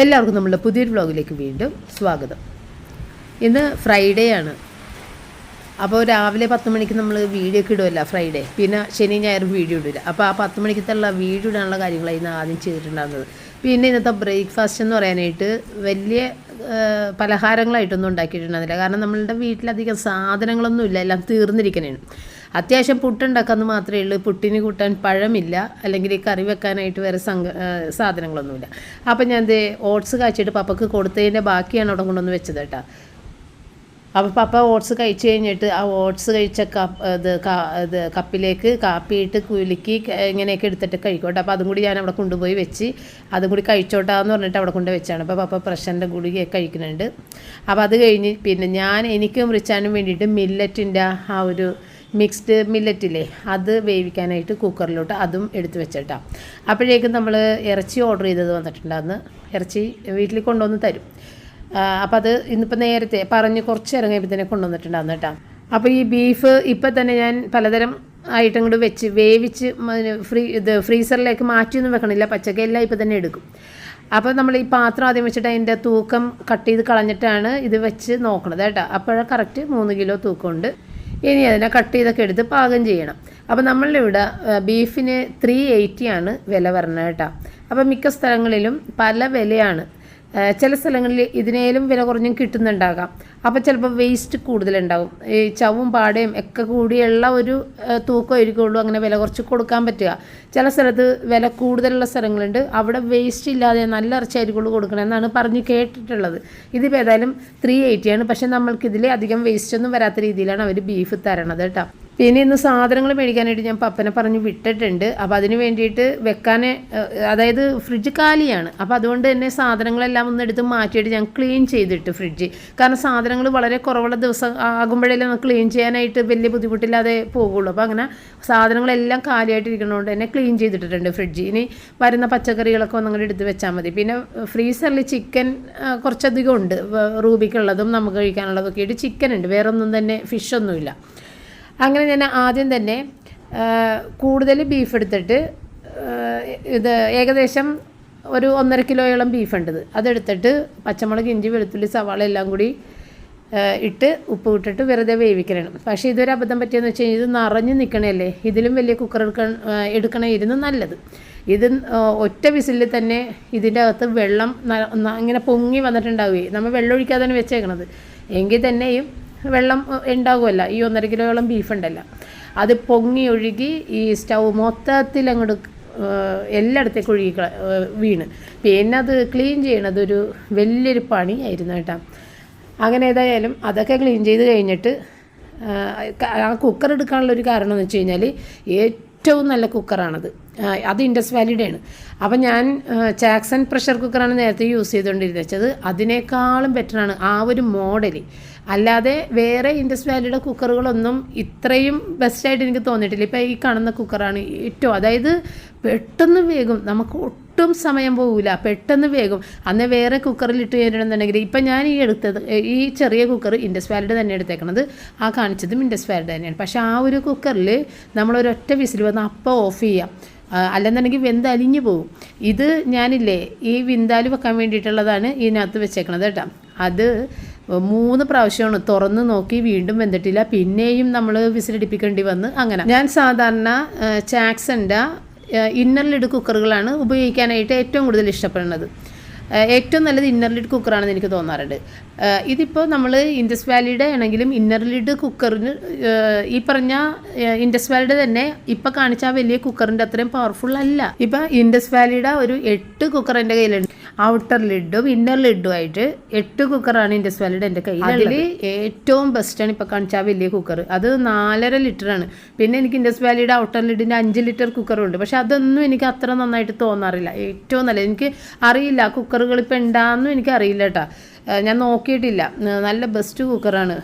എല്ലാവർക്കും നമ്മുടെ പുതിയൊരു വ്ളോഗിലേക്ക് വീണ്ടും സ്വാഗതം. ഇന്ന് ഫ്രൈഡേ ആണ്. അപ്പോൾ രാവിലെ പത്ത് മണിക്ക് നമ്മൾ വീഡിയോ ഒക്കെ ഇടുമല്ല ഫ്രൈഡേ പിന്നെ ശനി ഞായർ വീഡിയോ ഇടില്ല അപ്പോൾ ആ പത്ത് മണിക്കത്തുള്ള വീഡിയോ ഇടാനുള്ള കാര്യങ്ങളായിരുന്നു ആദ്യം ചെയ്തിട്ടുണ്ടാകുന്നത് പിന്നെ ഇന്നത്തെ ബ്രേക്ക്ഫാസ്റ്റ് എന്ന് പറയാനായിട്ട് വലിയ പലഹാരങ്ങളായിട്ടൊന്നും ഉണ്ടാക്കിയിട്ടുണ്ടാകുന്നില്ല കാരണം നമ്മളുടെ വീട്ടിലധികം സാധനങ്ങളൊന്നും ഇല്ല എല്ലാം തീർന്നിരിക്കണേണ് അത്യാവശ്യം പുട്ടുണ്ടാക്കാമെന്ന് മാത്രമേ ഉള്ളൂ. പുട്ടിന് കൂട്ടാൻ പഴമില്ല. അല്ലെങ്കിൽ കറി വെക്കാനായിട്ട് വേറെ സംഘ സാധനങ്ങളൊന്നുമില്ല. അപ്പം ഞാൻ ദേ ഓട്സ് കാച്ചിട്ട് പപ്പക്ക് കൊടുത്തതിന്റെ ബാക്കിയാണ് അവിടെ കൊണ്ടുവന്ന് വെച്ചത് കേട്ടോ. അപ്പോൾ പപ്പ ഓട്സ് കഴിച്ചു കഴിഞ്ഞിട്ട് ആ ഓട്സ് കഴിച്ച കപ്പ് ഇത് ഇത് കപ്പിലേക്ക് കാപ്പിയിട്ട് കുലുക്കി ഇങ്ങനെയൊക്കെ എടുത്തിട്ട് കഴിക്കോട്ടെ. അപ്പോൾ അതും കൂടി ഞാൻ അവിടെ കൊണ്ടുപോയി വെച്ച് അതും കൂടി കഴിച്ചോട്ടാന്ന് പറഞ്ഞിട്ട് അവിടെ കൊണ്ട് വെച്ചാണ്. അപ്പോൾ പപ്പ പ്രഷറിന്റെ ഗുളിക കഴിക്കുന്നുണ്ട്. അപ്പോൾ അത് കഴിഞ്ഞ് പിന്നെ ഞാൻ എനിക്കും റിച്ചാനും വേണ്ടിയിട്ട് മില്ലറ്റിന്റെ ആ ഒരു മിക്സ്ഡ് മില്ലറ്റില്ലേ അത് വേവിക്കാനായിട്ട് കുക്കറിലോട്ട് അതും എടുത്തു വെച്ചിട്ടാ. അപ്പോഴേക്കും നമ്മൾ ഇറച്ചി ഓർഡർ ചെയ്തത് വന്നിട്ടുണ്ടായിരുന്നു ഇറച്ചി വീട്ടിൽ കൊണ്ടുവന്ന് തരും. അപ്പം അത് ഇന്നിപ്പോൾ നേരത്തെ പറഞ്ഞ് കുറച്ച് നേരം തന്നെ കൊണ്ടുവന്നിട്ടുണ്ടായിരുന്നു കേട്ടോ അപ്പോൾ ഈ ബീഫ് ഇപ്പം തന്നെ ഞാൻ പലതരം ഐറ്റങ്ങൾ വെച്ച് വേവിച്ച് ഫ്രീ ഇത് ഫ്രീസറിലേക്ക് മാറ്റിയൊന്നും വെക്കണില്ല. പച്ചക്കറിയെല്ലാം ഇപ്പം തന്നെ എടുക്കും. അപ്പോൾ നമ്മൾ ഈ പാത്രം ആദ്യം വെച്ചിട്ട് അതിന്റെ തൂക്കം കട്ട് ചെയ്ത് കളഞ്ഞിട്ടാണ് ഇത് വെച്ച് നോക്കണത് കേട്ടോ. അപ്പോഴാണ് കറക്റ്റ് മൂന്ന് കിലോ തൂക്കമുണ്ട്. ഇനി അതിനെ കട്ട് ചെയ്തൊക്കെ എടുത്ത് പാകം ചെയ്യണം. അപ്പോൾ നമ്മളിവിടെ ബീഫിന് ത്രീ എയ്റ്റിയാണ് വില പറഞ്ഞത് കേട്ടോ. അപ്പോൾ മിക്ക സ്ഥലങ്ങളിലും പല വിലയാണ് ചില സ്ഥലങ്ങളിൽ ഇതിനേലും വില കുറഞ്ഞും കിട്ടുന്നുണ്ടാകാം. അപ്പോൾ ചിലപ്പോൾ വേസ്റ്റ് കൂടുതലുണ്ടാവും ഈ ചവും പാടയും ഒക്കെ കൂടിയുള്ള ഒരു തൂക്കമായിരിക്കുള്ളൂ അങ്ങനെ വില കുറച്ച് കൊടുക്കാൻ പറ്റുക. ചില സ്ഥലത്ത് വില കൂടുതലുള്ള സ്ഥലങ്ങളുണ്ട്. അവിടെ വേസ്റ്റ് ഇല്ലാതെ നല്ല ഇറച്ചിയായിരിക്കുള്ളൂ കൊടുക്കണമെന്നാണ് പറഞ്ഞ് കേട്ടിട്ടുള്ളത്. ഇതിപ്പോൾ ഏതായാലും ത്രീ ആണ്. പക്ഷേ നമ്മൾക്കിതിൽ അധികം വേസ്റ്റ് ഒന്നും വരാത്ത രീതിയിലാണ് അവർ ബീഫ് തരണത് കേട്ടോ. പിന്നെ ഇന്ന് സാധനങ്ങൾ മേടിക്കാനായിട്ട് ഞാൻ പപ്പനെ പറഞ്ഞ് വിട്ടിട്ടുണ്ട്. അപ്പോൾ അതിന് വേണ്ടിയിട്ട് വെക്കാൻ അതായത് ഫ്രിഡ്ജ് കാലിയാണ്. അപ്പോൾ അതുകൊണ്ട് തന്നെ സാധനങ്ങളെല്ലാം ഒന്ന് എടുത്ത് മാറ്റിയിട്ട് ഞാൻ ക്ലീൻ ചെയ്തിട്ട് ഫ്രിഡ്ജ് കാരണം സാധനങ്ങൾ വളരെ കുറവുള്ള ദിവസം ആകുമ്പോഴെല്ലാം ക്ലീൻ ചെയ്യാനായിട്ട് വലിയ ബുദ്ധിമുട്ടില്ലാതെ പോകുള്ളൂ. അപ്പോൾ അങ്ങനെ സാധനങ്ങളെല്ലാം കാലിയായിട്ടിരിക്കുന്നതുകൊണ്ട് തന്നെ ക്ലീൻ ചെയ്തിട്ടിട്ടുണ്ട് ഫ്രിഡ്ജ് ഇനി വരുന്ന പച്ചക്കറികളൊക്കെ ഒന്നങ്ങോട്ട് എടുത്ത് വെച്ചാൽ മതി. പിന്നെ ഫ്രീസറിൽ ചിക്കൻ കുറച്ചധികം ഉണ്ട് റൂബിക്കുള്ളതും നമുക്ക് കഴിക്കാനുള്ളതൊക്കെ ആയിട്ട് ചിക്കൻ ഉണ്ട്. വേറൊന്നും തന്നെ ഫിഷൊന്നുമില്ല അങ്ങനെ ഞാൻ ആദ്യം തന്നെ കൂടുതൽ ബീഫ് എടുത്തിട്ട് ഇത് ഏകദേശം ഒരു ഒന്നര കിലോയോളം ബീഫ് ഉണ്ടത് അതെടുത്തിട്ട് പച്ചമുളക് ഇഞ്ചി വെളുത്തുള്ളി സവാള എല്ലാം കൂടി ഇട്ട് ഉപ്പ് ഇട്ടിട്ട് വെറുതെ വേവിക്കണം പക്ഷേ ഇതൊരു അബദ്ധം പറ്റിയെന്ന് വെച്ച് കഴിഞ്ഞാൽ ഇത് നിറഞ്ഞു നിൽക്കണല്ലേ ഇതിലും വലിയ കുക്കർ എടുക്കാൻ എടുക്കണമായിരുന്നു നല്ലത്. ഇത് ഒറ്റ വിസിലിൽ തന്നെ ഇതിന്റെ അകത്ത് വെള്ളം ഇങ്ങനെ പൊങ്ങി വന്നിട്ടുണ്ടാവുകയും. നമ്മൾ വെള്ളം ഒഴിക്കാതെ തന്നെ വെച്ചേക്കണത്. എങ്കിൽ തന്നെയും വെള്ളം ഉണ്ടാകുമല്ല ഈ ഒന്നര കിലോയോളം ബീഫ് ഉണ്ടല്ലോ. അത് പൊങ്ങി ഒഴുകി ഈ സ്റ്റൗ മൊത്തത്തിൽ അങ്ങോട്ട് എല്ലായിടത്തേക്കും ഒഴുകി വീണ്. പിന്നെ അത് ക്ലീൻ ചെയ്യണത് ഒരു വലിയൊരു പണിയായിരുന്നു കേട്ടോ. അങ്ങനെ ഏതായാലും അതൊക്കെ ക്ലീൻ ചെയ്ത് കഴിഞ്ഞിട്ട് ആ കുക്കർ എടുക്കാനുള്ള ഒരു കാരണം എന്ന് വെച്ച് കഴിഞ്ഞാൽ ഏറ്റവും നല്ല കുക്കറാണത് അത് ഇൻഡസ് വാലിഡ് ആണ് അപ്പം ഞാൻ ചാക്സൺ പ്രഷർ കുക്കറാണ് നേരത്തെ യൂസ് ചെയ്തുകൊണ്ടിരുന്നത് അതിനേക്കാളും ബെറ്ററാണ് ആ ഒരു മോഡൽ അല്ലാതെ വേറെ ഇൻഡസ് വാലിയുടെ കുക്കറുകളൊന്നും ഇത്രയും ബെസ്റ്റായിട്ട് എനിക്ക് തോന്നിയിട്ടില്ല. ഇപ്പോൾ ഈ കാണുന്ന കുക്കറാണ് ഏറ്റവും അതായത് പെട്ടെന്ന് വേഗം നമുക്ക് ഒട്ടും സമയം പോകില്ല പെട്ടെന്ന് വേഗം. അന്ന് വേറെ കുക്കറിൽ ഇട്ട് കഴിഞ്ഞിട്ടുണ്ടെന്നുണ്ടെങ്കിൽ ഇപ്പം ഞാൻ ഈ എടുത്തത് ഈ ചെറിയ കുക്കർ ഇൻഡസ് വാലിഡ് തന്നെ എടുത്തേക്കണത് ആ കാണിച്ചതും ഇൻഡസ് വാലിഡ് തന്നെയാണ്. പക്ഷേ ആ ഒരു കുക്കറിൽ നമ്മളൊരൊറ്റ വിസിൽ വന്ന് അപ്പം ഓഫ് ചെയ്യാം. അല്ലെന്നുണ്ടെങ്കിൽ വെന്ത് അലിഞ്ഞു പോകും ഇത് ഞാനില്ലേ ഈ വിന്താൽ വെക്കാൻ വേണ്ടിയിട്ടുള്ളതാണ് ഇതിനകത്ത് വെച്ചേക്കണത് കേട്ടോ. അത് മൂന്ന് പ്രാവശ്യമാണ്. തുറന്ന് നോക്കി വീണ്ടും വെന്തിട്ടില്ല. പിന്നെയും നമ്മൾ വിസിലടിപ്പിക്കേണ്ടി വന്ന് അങ്ങനെ. ഞാൻ സാധാരണ ചാക്സന്റെ ഇന്നർ ലിഡ് കുക്കറുകളാണ് ഉപയോഗിക്കാനായിട്ട് ഏറ്റവും കൂടുതൽ ഇഷ്ടപ്പെടുന്നത്. ഏറ്റവും നല്ലത് ഇന്നർ ലിഡ് കുക്കറാണെന്ന് എനിക്ക് തോന്നാറുണ്ട്. ഇതിപ്പോൾ നമ്മൾ ഇൻഡസ് വാലിയുടെ ആണെങ്കിലും ഇന്നർ ലിഡ് കുക്കറിന് ഈ പറഞ്ഞ ഇൻഡസ് വാലിയുടെ തന്നെ ഇപ്പം കാണിച്ച ആ വലിയ കുക്കറിന്റെ അത്രയും പവർഫുൾ അല്ല. ഇപ്പം ഇൻഡസ് വാലിയുടെ ഒരു എട്ട് കുക്കർ എന്റെ കയ്യിലുണ്ട്. ഔട്ടർ ലിഡും ഇന്നർ ലിഡും ആയിട്ട് എട്ട് കുക്കറാണ് ഇൻഡസ് വാലിയുടെ എന്റെ കയ്യിൽ അതിൽ ഏറ്റവും ബെസ്റ്റാണ് ഇപ്പോൾ കാണിച്ച ആ വലിയ കുക്കർ അത് നാലര ലിറ്ററാണ് പിന്നെ എനിക്ക് ഇൻഡസ് വാലിയുടെ ഔട്ടർ ലിഡിന്റെ അഞ്ച് ലിറ്റർ കുക്കറും ഉണ്ട്. പക്ഷെ അതൊന്നും എനിക്ക് അത്ര നന്നായിട്ട് തോന്നാറില്ല. ഏറ്റവും നല്ലത്. എനിക്ക് അറിയില്ല കുക്കറുകൾ ഇപ്പം ഉണ്ടാന്നും എനിക്ക് അറിയില്ല കേട്ടോ ഞാൻ നോക്കിയിട്ടില്ല. നല്ല ബെസ്റ്റ് കുക്കറാണ്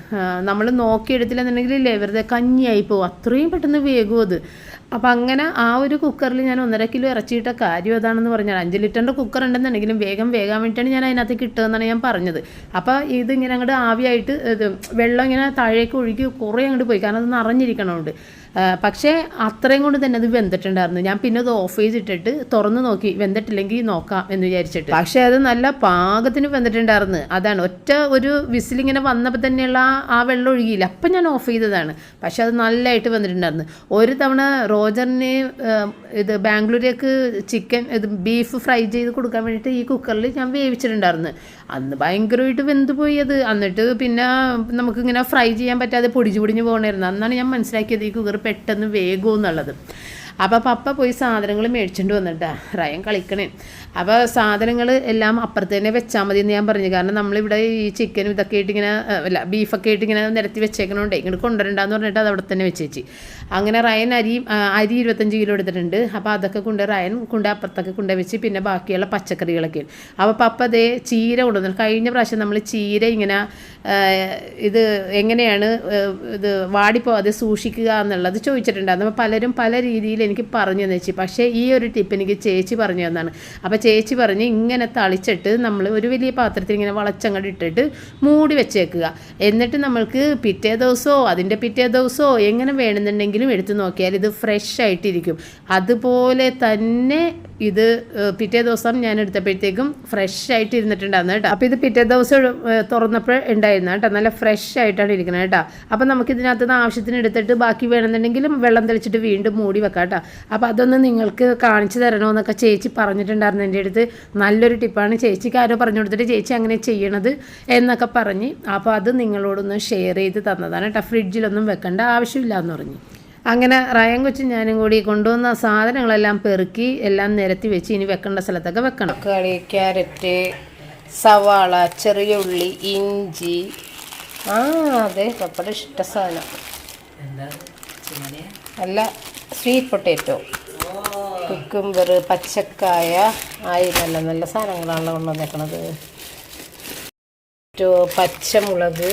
നമ്മൾ നോക്കിയെടുത്തില്ലെന്നുണ്ടെങ്കിൽ വെറുതെ കഞ്ഞിയായി പോകും അത്രയും പെട്ടെന്ന് വേഗവും അത്. അപ്പം അങ്ങനെ ആ ഒരു കുക്കറിൽ ഞാൻ ഒന്നര കിലോ ഇറച്ചിയിട്ട കാര്യം അതാണെന്ന് പറഞ്ഞാൽ അഞ്ച് ലിറ്ററിന്റെ കുക്കർ ഉണ്ടെന്നുണ്ടെങ്കിലും വേഗം വേഗം വേണ്ടിയിട്ടാണ് ഞാൻ അതിനകത്ത് കിട്ടുകയെന്നാണ് ഞാൻ പറഞ്ഞത്. അപ്പോൾ ഇതിങ്ങനെ അങ്ങോട്ട് ആവിയായിട്ട് ഇത് വെള്ളം ഇങ്ങനെ താഴേക്ക് ഒഴുകി കുറേ അങ്ങോട്ട് പോയി. കാരണം അത് നിറഞ്ഞിരിക്കണമുണ്ട് പക്ഷേ അത്രയും കൊണ്ട് തന്നെ അത് വെന്തിട്ടുണ്ടായിരുന്നു. ഞാൻ പിന്നെ അത് ഓഫ് ചെയ്തിട്ടിട്ട് തുറന്ന് നോക്കി വെന്തിട്ടില്ലെങ്കിൽ നോക്കാം എന്ന് വിചാരിച്ചിട്ട്. പക്ഷേ അത് നല്ല പാകത്തിന് വെന്തിട്ടുണ്ടായിരുന്നു. അതാണ് ഒറ്റ ഒരു വിസിലിങ്ങനെ വന്നപ്പോൾ തന്നെയുള്ള ആ- വെള്ളം ഒഴുകിയില്ല. അപ്പം ഞാൻ ഓഫ് ചെയ്തതാണ്. പക്ഷേ അത് നല്ലതായിട്ട് വന്നിട്ടുണ്ടായിരുന്നു ഒരു തവണ റോജറിന് ഇത് ബാംഗ്ലൂരേക്ക് ചിക്കൻ ഇത് ബീഫ് ഫ്രൈ ചെയ്ത് കൊടുക്കാൻ വേണ്ടിയിട്ട് ഈ കുക്കറിൽ ഞാൻ വേവിച്ചിട്ടുണ്ടായിരുന്നു. അന്ന് ഭയങ്കരമായിട്ട് വെന്ത് പോയി അത്. എന്നിട്ട് പിന്നെ നമുക്കിങ്ങനെ ഫ്രൈ ചെയ്യാൻ പറ്റാതെ പൊടിച്ച് പൊടിഞ്ഞ് പോകണമായിരുന്നു അന്നാണ് ഞാൻ മനസ്സിലാക്കിയത് ഈ കുക്കർ പെട്ടെന്ന് വേഗം എന്നുള്ളത്. അപ്പോൾ പപ്പ പോയി സാധനങ്ങൾ മേടിച്ചിട്ട് വന്നിട്ടാ റയം കളിക്കണേ. അപ്പോൾ സാധനങ്ങൾ എല്ലാം അപ്പുറത്ത് തന്നെ വെച്ചാൽ മതി എന്ന് ഞാൻ പറഞ്ഞു. കാരണം നമ്മളിവിടെ ഈ ചിക്കനും ഇതൊക്കെ ആയിട്ട് ഇങ്ങനെ ഏ, അല്ല ബീഫൊക്കെ ആയിട്ട് ഇങ്ങനെ നിരത്തി വെച്ചേക്കണോണ്ടേ ഇങ്ങോട്ട് കൊണ്ടുവരണ്ടെന്ന് പറഞ്ഞിട്ട് അത് അവിടെ തന്നെ വെച്ച് വെച്ച് അങ്ങനെ റയൻ അരി അരി ഇരുപത്തഞ്ച് കിലോ എടുത്തിട്ടുണ്ട്. അപ്പോൾ അതൊക്കെ കൊണ്ട് റയൻ കൊണ്ട് അപ്പുറത്തൊക്കെ കൊണ്ട് വെച്ച് പിന്നെ ബാക്കിയുള്ള പച്ചക്കറികളൊക്കെ അപ്പോൾ പപ്പ അതേ ചീര കൊണ്ടുവന്നു. കഴിഞ്ഞ പ്രാവശ്യം നമ്മൾ ചീര ഇങ്ങനെ ഇത് എങ്ങനെയാണ് ഇത് വാടിപ്പോവാതെ സൂക്ഷിക്കുക എന്നുള്ളത് ചോദിച്ചിട്ടുണ്ടായിരുന്നു. അപ്പോൾ പലരും പല രീതിയിൽ എനിക്ക് പറഞ്ഞു തന്നെ പക്ഷേ ഈ ഒരു ടിപ്പ് എനിക്ക് ചേച്ചി പറഞ്ഞു തന്നാണ്. അപ്പോൾ ചേച്ചി പറഞ്ഞ് ഇങ്ങനെ തളിച്ചിട്ട് നമ്മൾ ഒരു വലിയ പാത്രത്തിൽ ഇങ്ങനെ വളച്ചങ്ങോട്ട് ഇട്ടിട്ട് മൂടി വെച്ചേക്കുക. എന്നിട്ട് നമ്മൾക്ക് പിറ്റേ ദിവസമോ അതിന്റെ പിറ്റേ ദിവസമോ എങ്ങനെ വേണമെന്നുണ്ടെങ്കിലും എടുത്ത് നോക്കിയാൽ ഇത് ഫ്രഷ് ആയിട്ടിരിക്കും. അതുപോലെ തന്നെ ഇത് പിറ്റേ ദിവസം ഞാൻ എടുത്തപ്പോഴത്തേക്കും ഫ്രഷ് ആയിട്ട് ഇരുന്നിട്ടുണ്ടായിരുന്നു കേട്ടോ. അപ്പോൾ ഇത് പിറ്റേ ദിവസം തുറന്നപ്പോൾ ഉണ്ടായിരുന്നു കേട്ടോ. നല്ല ഫ്രഷ് ആയിട്ടാണ് ഇരിക്കുന്നത് കേട്ടോ. അപ്പോൾ നമുക്ക് ഇതിനകത്ത് നിന്ന് ആവശ്യത്തിന് എടുത്തിട്ട് ബാക്കി വേണമെന്നുണ്ടെങ്കിലും വെള്ളം തെളിച്ചിട്ട് വീണ്ടും മൂടി വെക്കാം കേട്ടോ. അപ്പോൾ അതൊന്ന് നിങ്ങൾക്ക് കാണിച്ചു തരണമെന്നൊക്കെ ചേച്ചി പറഞ്ഞിട്ടുണ്ടായിരുന്നു എന്റെ അടുത്ത്. നല്ലൊരു ടിപ്പാണ്. ചേച്ചിക്ക് ആരോ പറഞ്ഞു കൊടുത്തിട്ട് ചേച്ചി അങ്ങനെ ചെയ്യണത് എന്നൊക്കെ പറഞ്ഞ്. അപ്പോൾ അത് നിങ്ങളോടൊന്ന് ഷെയർ ചെയ്ത് തന്നതാണ് കേട്ടോ. ഫ്രിഡ്ജിലൊന്നും വെക്കേണ്ട ആവശ്യമില്ല എന്ന് പറഞ്ഞു. അങ്ങനെ റയം കൊച്ചും ഞാനും കൂടി കൊണ്ടുവന്ന സാധനങ്ങളെല്ലാം പെറുക്കി എല്ലാം നിരത്തി വെച്ച് ഇനി വെക്കേണ്ട സ്ഥലത്തൊക്കെ വെക്കണം. തക്കാളി ക്യാരറ്റ് സവാള ചെറിയ ഉള്ളി ഇഞ്ചി. ആ അതെ പപ്പയുടെ ഇഷ്ട സാധനം. അല്ല സ്വീറ്റ് പൊട്ടേറ്റോ കുക്കുംബർ പച്ചക്കായ. ആയി നല്ല നല്ല സാധനങ്ങളാണല്ലോ കൊണ്ടുവന്നേക്കണത്. പച്ചമുളക്.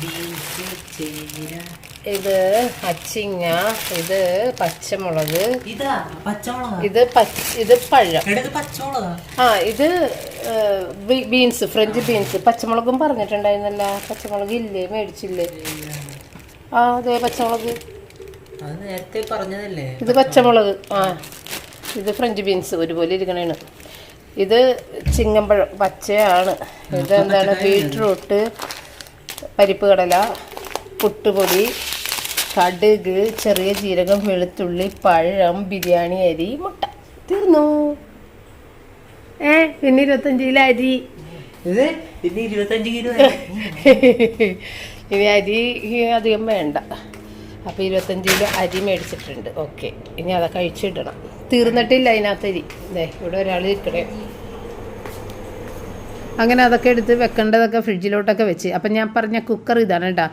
ബീൻസ് അച്ചിങ്ങ ഇത് അച്ചിങ്ങ ഇത് പച്ചമുളക് ഇത് ഇത് പഴം. ആ ഇത് ബീൻസ് ഫ്രഞ്ച് ബീൻസ്. പച്ചമുളകും പറഞ്ഞിട്ടുണ്ടായിരുന്നല്ല. പച്ചമുളക് ഇല്ലേ മേടിച്ചില്ലേ? ആ അതെ പച്ചമുളക്. നേരത്തെ പറഞ്ഞതല്ലേ. ഇത് പച്ചമുളക്. ആ ഇത് ഫ്രഞ്ച് ബീൻസ് ഒരുപോലെ ഇരിക്കണേണ്. ഇത് ചിങ്ങമ്പഴം പച്ചയാണ്. ഇത് എന്താണ് ബീട്രൂട്ട് പരിപ്പ് കടല പുട്ടുപൊടി കടുക് ചെറിയ ജീരകം വെളുത്തുള്ളി പഴം ബിരിയാണി അരി മുട്ട. തീർന്നു? ഏ പിന്നെ ഇരുപത്തഞ്ച് കിലോ അരി. ഇത് പിന്നെ ഇരുപത്തഞ്ച് കിലോ ഇനി അരി അധികം വേണ്ട. അപ്പോൾ ഇരുപത്തഞ്ച് കിലോ അരി മേടിച്ചിട്ടുണ്ട്. ഓക്കെ. ഇനി അതൊക്കെ കഴിച്ചിടണം. തീർന്നിട്ടില്ല അതിനകത്ത് അരി. ദേ ഇവിടെ ഒരാൾ ഇരിക്കണേ. അങ്ങനെ അതൊക്കെ എടുത്ത് വെക്കേണ്ടതൊക്കെ ഫ്രിഡ്ജിലോട്ടൊക്കെ വെച്ച്. അപ്പം ഞാൻ പറഞ്ഞ കുക്കർ ഇതാണ് കേട്ടോ.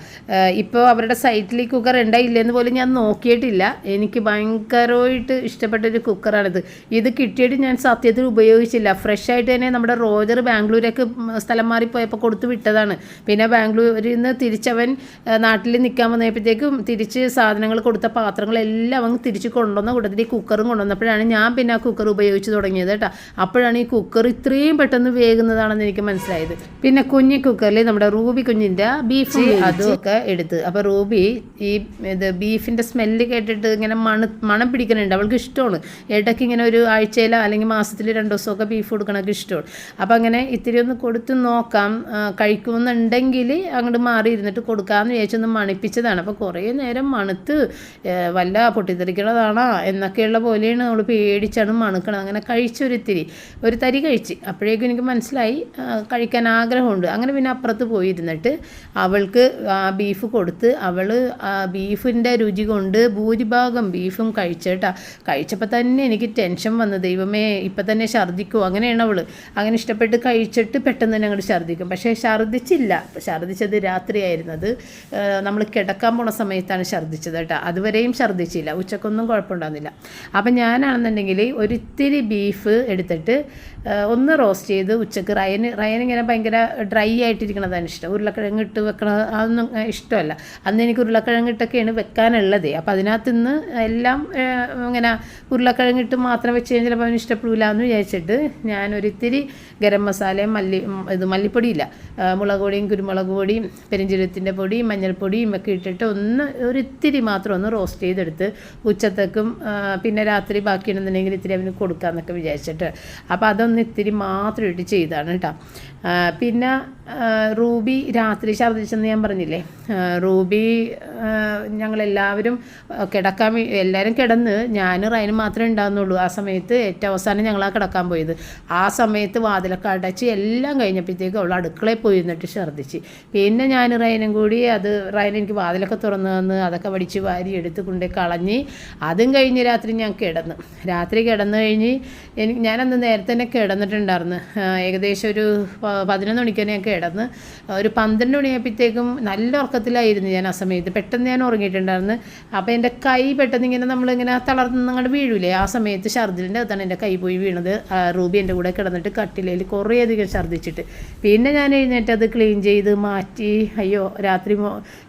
ഇപ്പോൾ അവരുടെ സൈറ്റിൽ ഈ കുക്കർ ഉണ്ടായില്ലെന്ന് പോലും ഞാൻ നോക്കിയിട്ടില്ല. എനിക്ക് ഭയങ്കരമായിട്ട് ഇഷ്ടപ്പെട്ടൊരു കുക്കറാണിത്. ഇത് കിട്ടിയിട്ട് ഞാൻ സത്യത്തിൽ ഉപയോഗിച്ചില്ല. ഫ്രഷ് ആയിട്ട് തന്നെ നമ്മുടെ റോജർ ബാംഗ്ലൂരേക്ക് സ്ഥലം മാറിപ്പോയപ്പോൾ കൊടുത്തു വിട്ടതാണ്. പിന്നെ ബാംഗ്ലൂരിൽ നിന്ന് തിരിച്ചവൻ നാട്ടിൽ നിൽക്കാൻ വന്നപ്പോഴത്തേക്കും തിരിച്ച് സാധനങ്ങൾ കൊടുത്ത പാത്രങ്ങളെല്ലാം അവൻ തിരിച്ച് കൊണ്ടുവന്ന കൂട്ടത്തിൽ ഈ കുക്കറും കൊണ്ടുവന്നപ്പോഴാണ് ഞാൻ പിന്നെ ആ കുക്കർ ഉപയോഗിച്ച് തുടങ്ങിയത് കേട്ടോ. അപ്പോഴാണ് ഈ കുക്കർ ഇത്രയും പെട്ടെന്ന് വേകുന്നതാണെന്ന് എനിക്ക് മനസ്സിലായത്. പിന്നെ കുഞ്ഞി കുക്കറിൽ നമ്മുടെ റൂബി കുഞ്ഞിന്റെ ബീഫ് അതൊക്കെ എടുത്ത്. അപ്പോൾ റൂബി ഈ ഇത് ബീഫിന്റെ സ്മെല്ല് കേട്ടിട്ട് ഇങ്ങനെ മണ മണം പിടിക്കുന്നുണ്ട് അവൾക്ക് ഇഷ്ടമാണ്. ഇടയ്ക്ക് ഇങ്ങനെ ഒരു ആഴ്ചയിലോ അല്ലെങ്കിൽ മാസത്തിൽ രണ്ട് ദിവസമൊക്കെ ബീഫ് കൊടുക്കണമൊക്കെ ഇഷ്ടമാണ്. അപ്പോൾ അങ്ങനെ ഇത്തിരി ഒന്ന് കൊടുത്ത് നോക്കാം. കഴിക്കുമെന്നുണ്ടെങ്കിൽ അങ്ങോട്ട് മാറി ഇരുന്നിട്ട് കൊടുക്കാമെന്ന് വിചാരിച്ചൊന്ന് മണിപ്പിച്ചതാണ്. അപ്പോൾ കുറേ നേരം മണുത്ത് വല്ല പൊട്ടിത്തെറിക്കണതാണോ എന്നൊക്കെയുള്ള പോലെയാണ് നമ്മൾ പേടിച്ചാണ് മണുക്കണം അങ്ങനെ കഴിച്ചൊരിത്തിരി. ഒരു തരി കഴിച്ച്. അപ്പോഴേക്കും എനിക്ക് മനസ്സിലായി. കഴിക്കാൻ ആഗ്രഹമുണ്ട്. അങ്ങനെ പിന്നെ അപ്പുറത്ത് പോയിരുന്നിട്ട് അവൾക്ക് ആ ബീഫ് കൊടുത്ത് അവൾ ബീഫിന്റെ രുചി കൊണ്ട് ഭൂരിഭാഗം ബീഫും കഴിച്ചേട്ടാ. കഴിച്ചപ്പോൾ തന്നെ എനിക്ക് ടെൻഷൻ വന്നു. ദൈവമേ ഇപ്പം തന്നെ ഛർദ്ദിക്കും. അങ്ങനെയാണ് അവൾ അങ്ങനെ ഇഷ്ടപ്പെട്ട് കഴിച്ചിട്ട് പെട്ടെന്ന് തന്നെ അങ്ങോട്ട് ഛർദ്ദിക്കും. പക്ഷേ ഛർദ്ദിച്ചില്ല. ഛർദ്ദിച്ചത് രാത്രിയായിരുന്നത് നമ്മൾ കിടക്കാൻ പോണ സമയത്താണ് ഛർദ്ദിച്ചത് കേട്ടോ. അതുവരെയും ഛർദ്ദിച്ചില്ല. ഉച്ചക്കൊന്നും കുഴപ്പമുണ്ടാകുന്നില്ല അപ്പം ഞാനാണെന്നുണ്ടെങ്കിൽ ഒരിത്തിരി ബീഫ് എടുത്തിട്ട് ഒന്ന് റോസ്റ്റ് ചെയ്ത് ഉച്ചയ്ക്ക് റയന് റയൻ ഇങ്ങനെ ഭയങ്കര ഡ്രൈ ആയിട്ടിരിക്കണതാണ് ഇഷ്ടം. ഉരുളക്കിഴങ്ങ് ഇട്ട് വെക്കണത് അതൊന്നും ഇഷ്ടമല്ല. അന്ന് എനിക്ക് ഉരുളക്കിഴങ്ങ് ഇട്ടൊക്കെയാണ് വെക്കാനുള്ളത്. അപ്പോൾ അതിനകത്ത് നിന്ന് എല്ലാം ഇങ്ങനെ ഉരുളക്കിഴങ്ങ് ഇട്ട് മാത്രം വെച്ച് കഴിഞ്ഞാൽ ചിലപ്പോൾ അവന് ഇഷ്ടപ്പെടില്ല എന്ന് വിചാരിച്ചിട്ട് ഞാനൊരിത്തിരി ഗരം മസാലയും മല്ലി ഇത് മല്ലിപ്പൊടിയില്ല മുളക് പൊടിയും കുരുമുളക് പൊടിയും പെരിഞ്ചീരത്തിന്റെ പൊടിയും മഞ്ഞൾപ്പൊടിയും ഒക്കെ ഇട്ടിട്ട് ഒന്ന് ഒരിത്തിരി മാത്രം ഒന്ന് റോസ്റ്റ് ചെയ്തെടുത്ത് ഉച്ചത്തേക്കും പിന്നെ രാത്രി ബാക്കിയുണ്ടെന്നുണ്ടെങ്കിൽ ഇത്തിരി അവന് കൊടുക്കാമെന്നൊക്കെ വിചാരിച്ചിട്ട്. അപ്പോൾ അതൊന്ന് ഇത്തിരി മാത്രം ഇട്ട് ചെയ്താണ് കേട്ടോ. പിന്നെ റൂബി രാത്രി ഛർദ്ദിച്ചെന്ന് ഞാൻ പറഞ്ഞില്ലേ? റൂബി ഞങ്ങളെല്ലാവരും കിടക്കാൻ എല്ലാവരും കിടന്ന് ഞാനും റൈനും മാത്രമേ ഉണ്ടാകുന്നുള്ളൂ ആ സമയത്ത് ഏറ്റവും അവസാനം ഞങ്ങൾ ആ കിടക്കാൻ പോയത്. ആ സമയത്ത് വാതിലൊക്കെ അടച്ച് എല്ലാം കഴിഞ്ഞപ്പോഴത്തേക്ക് അവൾ അടുക്കളയിൽ പോയി നിന്നിട്ട് ഛർദ്ദിച്ച്. പിന്നെ ഞാൻ റൈനും കൂടി അത് റൈൻ എനിക്ക് വാതിലൊക്കെ തുറന്നു തന്ന് അതൊക്കെ വടിച്ച് വാരി എടുത്ത് കൊണ്ടേ കളഞ്ഞ് അതും കഴിഞ്ഞ് രാത്രി ഞാൻ കിടന്നു. രാത്രി കിടന്നു കഴിഞ്ഞ് എനിക്ക് ഞാനന്ന് നേരത്തെ തന്നെ കിടന്നിട്ടുണ്ടായിരുന്നു. ഏകദേശം ഒരു പതിനൊന്ന് മണിക്ക് തന്നെ ഞാൻ കിടന്ന് ഒരു പന്ത്രണ്ട് മണിയായപ്പോഴത്തേക്കും നല്ല ഉറക്കത്തിലായിരുന്നു ഞാൻ ആ സമയത്ത്. പെട്ടെന്ന് ഞാൻ ഉറങ്ങിയിട്ടുണ്ടായിരുന്നു. അപ്പോൾ എന്റെ കൈ പെട്ടെന്ന് ഇങ്ങനെ നമ്മളിങ്ങനെ തളർന്ന് അങ്ങോട്ട് വീഴൂലേ? ആ സമയത്ത് ഛർദിലിന്റെ അകത്താണ് എന്റെ കൈ പോയി വീണത്. റൂബി എന്റെ കൂടെ കിടന്നിട്ട് കട്ടിലയിൽ കുറേയധികം ഛർദ്ദിച്ചിട്ട് പിന്നെ ഞാൻ എഴുന്നേറ്റ് അത് ക്ലീൻ ചെയ്ത് മാറ്റി അയ്യോ രാത്രി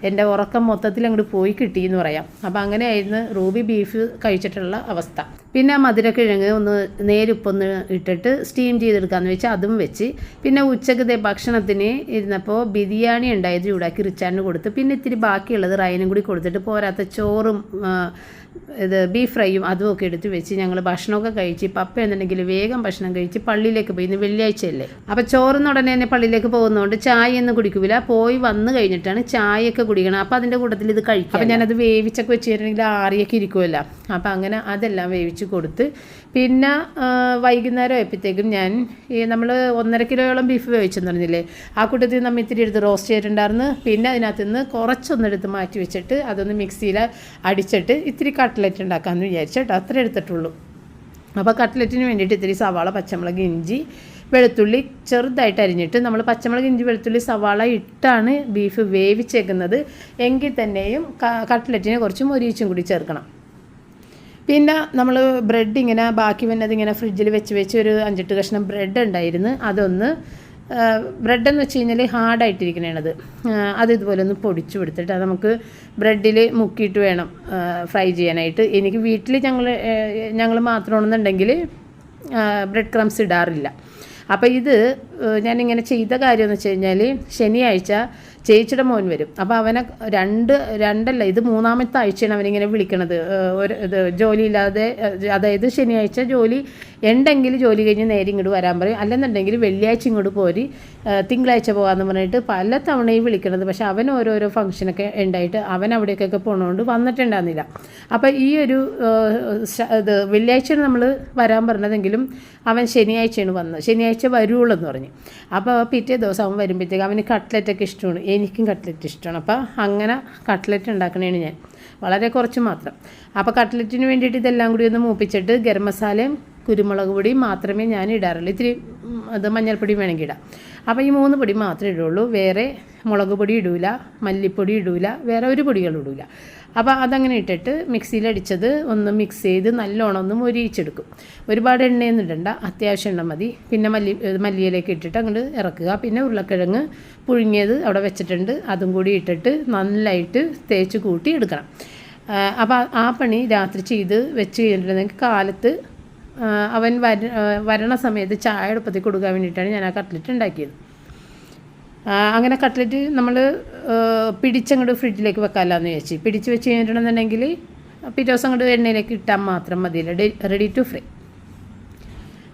എന്റെ ഉറക്കം മൊത്തത്തിൽ അങ്ങോട്ട് പോയി കിട്ടിയെന്ന് പറയാം. അപ്പോൾ അങ്ങനെയായിരുന്നു റൂബി ബീഫ് കഴിച്ചിട്ടുള്ള അവസ്ഥ. പിന്നെ മധുരക്കിഴങ്ങ് ഒന്ന് നേരുപ്പൊന്ന് ഇട്ടിട്ട് സ്റ്റീം ചെയ്തെടുക്കാമെന്ന് വെച്ചാൽ അതും വെച്ച്. പിന്നെ ഉച്ചക്കത്തെ ഭക്ഷണത്തിന് ഇരുന്നപ്പോൾ ബിരിയാണി ഉണ്ടായത് ചൂടാക്കി റിച്ചാറിന് കൊടുത്ത്. പിന്നെ ഇത്തിരി ബാക്കിയുള്ളത് റൈനും കൂടി കൊടുത്തിട്ട് പോരാത്ത ചോറും ഇത് ബീഫ് ഫ്രൈയും അതും ഒക്കെ എടുത്ത് വെച്ച് ഞങ്ങൾ ഭക്ഷണമൊക്കെ കഴിച്ച് പപ്പ എന്നുണ്ടെങ്കിൽ വേഗം ഭക്ഷണം കഴിച്ച് പള്ളിയിലേക്ക് പോയി. ഇന്ന് വെള്ളിയാഴ്ചയല്ലേ. അപ്പോൾ ചോറിന് ഉടനെ തന്നെ പള്ളിയിലേക്ക് പോകുന്നതുകൊണ്ട് ചായ ഒന്നും കുടിക്കില്ല പോയി വന്നു കഴിഞ്ഞിട്ടാണ് ചായയൊക്കെ കുടിക്കണം അപ്പോൾ അതിന്റെ കൂട്ടത്തിൽ ഇത് കഴിക്കും. അപ്പോൾ ഞാനത് വേവിച്ചൊക്കെ വെച്ച് കഴിഞ്ഞിട്ടുണ്ടെങ്കിൽ ആറിയൊക്കെ ഇരിക്കുമല്ലോ അപ്പോൾ അങ്ങനെ അതെല്ലാം വേവിച്ച് കൊടുത്ത് പിന്നെ വൈകുന്നേരം ആയപ്പോഴത്തേക്കും ഞാൻ ഈ നമ്മൾ ഒന്നര കിലോയോളം ബീഫ് വേവിച്ചെന്ന് പറഞ്ഞില്ലേ ആ കൂട്ടത്തിൽ നമ്മൾ ഇത്തിരി എടുത്ത് റോസ്റ്റ് ചെയ്തിട്ടുണ്ടായിരുന്നു. പിന്നെ അതിനകത്ത് നിന്ന് കുറച്ചൊന്നെടുത്ത് മാറ്റി വെച്ചിട്ട് അതൊന്ന് മിക്സിയിൽ അടിച്ചിട്ട് ഇത്തിരി കട്ട്ലറ്റ് ഉണ്ടാക്കാമെന്ന് വിചാരിച്ചിട്ട് അത്ര എടുത്തിട്ടുള്ളൂ. അപ്പോൾ കട്ട്ലറ്റിന് വേണ്ടിയിട്ട് ഇത്തിരി സവാള പച്ചമുളക് ഇഞ്ചി വെളുത്തുള്ളി ചെറുതായിട്ട് അരിഞ്ഞിട്ട് നമ്മൾ പച്ചമുളക് ഇഞ്ചി വെളുത്തുള്ളി സവാള ഇട്ടാണ് ബീഫ് വേവിച്ചേക്കുന്നത്. എങ്കിൽ തന്നെയും കട്ട്ലറ്റിനെ കുറച്ച് മൊരിയിച്ചും കൂടി ചേർക്കണം. പിന്നെ നമ്മൾ ബ്രെഡ് ഇങ്ങനെ ബാക്കി വന്നത് ഇങ്ങനെ ഫ്രിഡ്ജിൽ വെച്ച് വെച്ച് ഒരു അഞ്ചെട്ട് കഷ്ണം ബ്രെഡ് ഉണ്ടായിരുന്നു. അതൊന്ന് ബ്രെഡ് എന്ന് വെച്ച് കഴിഞ്ഞാൽ ഹാർഡായിട്ടിരിക്കണത് അത് ഇതുപോലെ ഒന്ന് പൊടിച്ചു കൊടുത്തിട്ട് അത് നമുക്ക് ബ്രെഡിൽ മുക്കിയിട്ട് വേണം ഫ്രൈ ചെയ്യാനായിട്ട്. എനിക്ക് വീട്ടിൽ ഞങ്ങൾ ഞങ്ങൾ മാത്രമാണെന്നുണ്ടെങ്കിൽ ബ്രെഡ് ക്രംസ് ഇടാറില്ല. അപ്പോൾ ഇത് ഞാനിങ്ങനെ ചെയ്ത കാര്യം എന്ന് വെച്ച് കഴിഞ്ഞാൽ ശനിയാഴ്ച ചേച്ചിയുടെ മോൻ വരും. അപ്പോൾ അവനെ രണ്ട് രണ്ടല്ല ഇത് മൂന്നാമത്തെ ആഴ്ചയാണ് അവനിങ്ങനെ വിളിക്കണത്. ഒരു ഇത് ജോലിയില്ലാതെ അതായത് ശനിയാഴ്ച ജോലി ഉണ്ടെങ്കിൽ ജോലി കഴിഞ്ഞ് നേരെ ഇങ്ങോട്ട് വരാൻ പറയും. അല്ലെന്നുണ്ടെങ്കിൽ വെള്ളിയാഴ്ച ഇങ്ങോട്ട് പോരി തിങ്കളാഴ്ച പോകാമെന്ന് പറഞ്ഞിട്ട് പല തവണയും വിളിക്കണത്. പക്ഷെ അവൻ ഓരോരോ ഫംഗ്ഷനൊക്കെ ഉണ്ടായിട്ട് അവൻ അവിടേക്കൊക്കെ പോണതുകൊണ്ട് വന്നിട്ടുണ്ടായിരുന്നില്ല. അപ്പോൾ ഈ ഒരു ഇത് വെള്ളിയാഴ്ചയാണ് നമ്മൾ വരാൻ പറഞ്ഞതെങ്കിലും അവൻ ശനിയാഴ്ചയാണ് വന്നത്. ശനിയാഴ്ച വരുള്ളൂ എന്ന് പറഞ്ഞു. അപ്പോൾ പിറ്റേ ദിവസം അവൻ വരുമ്പോഴത്തേക്ക് അവന് കട്ട്ലറ്റൊക്കെ ഇഷ്ടമാണ്. എനിക്കും കട്ട്ലറ്റ് ഇഷ്ടമാണ് അപ്പോൾ അങ്ങനെ കട്ട്ലറ്റ് ഉണ്ടാക്കണേണ് ഞാൻ. വളരെ കുറച്ച് മാത്രം. അപ്പോൾ കട്ട്ലറ്റിന് വേണ്ടിയിട്ട് ഇതെല്ലാം കൂടി ഒന്ന് മൂപ്പിച്ചിട്ട് ഗരം മസാലയും കുരുമുളക് പൊടിയും മാത്രമേ ഞാൻ ഇടാറുള്ളൂ. ഇത്തിരി അത് മഞ്ഞൾപ്പൊടി വേണമെങ്കിൽ ഇടാം. അപ്പോൾ ഈ മൂന്ന് പൊടി മാത്രമേ ഇടുള്ളൂ. വേറെ മുളക് പൊടി ഇടൂല മല്ലിപ്പൊടി ഇടൂല വേറെ ഒരു പൊടികളും ഇടൂല. അപ്പോൾ അതങ്ങനെ ഇട്ടിട്ട് മിക്സിയിലടിച്ചത് ഒന്ന് മിക്സ് ചെയ്ത് നല്ലോണം ഒന്ന് മൊരിയിച്ചെടുക്കും. ഒരുപാട് എണ്ണയൊന്നും ഇടണ്ട അത്യാവശ്യം എണ്ണ മതി. പിന്നെ മല്ലി മല്ലിയിലേക്ക് ഇട്ടിട്ട് അങ്ങോട്ട് ഇറക്കുക. പിന്നെ ഉരുളക്കിഴങ്ങ് പുഴുങ്ങിയത് അവിടെ വെച്ചിട്ടുണ്ട്. അതും കൂടി ഇട്ടിട്ട് നന്നായിട്ട് തേച്ച് കൂട്ടി എടുക്കണം. അപ്പോൾ ആ പണി രാത്രി ചെയ്ത് വെച്ച് കഴിഞ്ഞിട്ടുണ്ടെങ്കിൽ കാലത്ത് അവൻ വര വരണ സമയത്ത് ചായ എടുപ്പത്തിൽ കൊടുക്കാൻ വേണ്ടിയിട്ടാണ് ഞാൻ ആ കട്ട്ലറ്റ് ഉണ്ടാക്കിയത്. അങ്ങനെ കട്ട്ലറ്റ് നമ്മൾ പിടിച്ചങ്ങോട്ട് ഫ്രിഡ്ജിലേക്ക് വെക്കാമല്ലാന്ന് വിചാരിച്ചു. പിടിച്ച് വെച്ച് കഴിഞ്ഞിട്ടുണ്ടെന്നുണ്ടെങ്കിൽ പിറ്റേ ദിവസം അങ്ങോട്ട് എണ്ണയിലേക്ക് ഇട്ടാൽ മാത്രം മതിയല്ലോ. റെഡി ടു ഫ്രൈ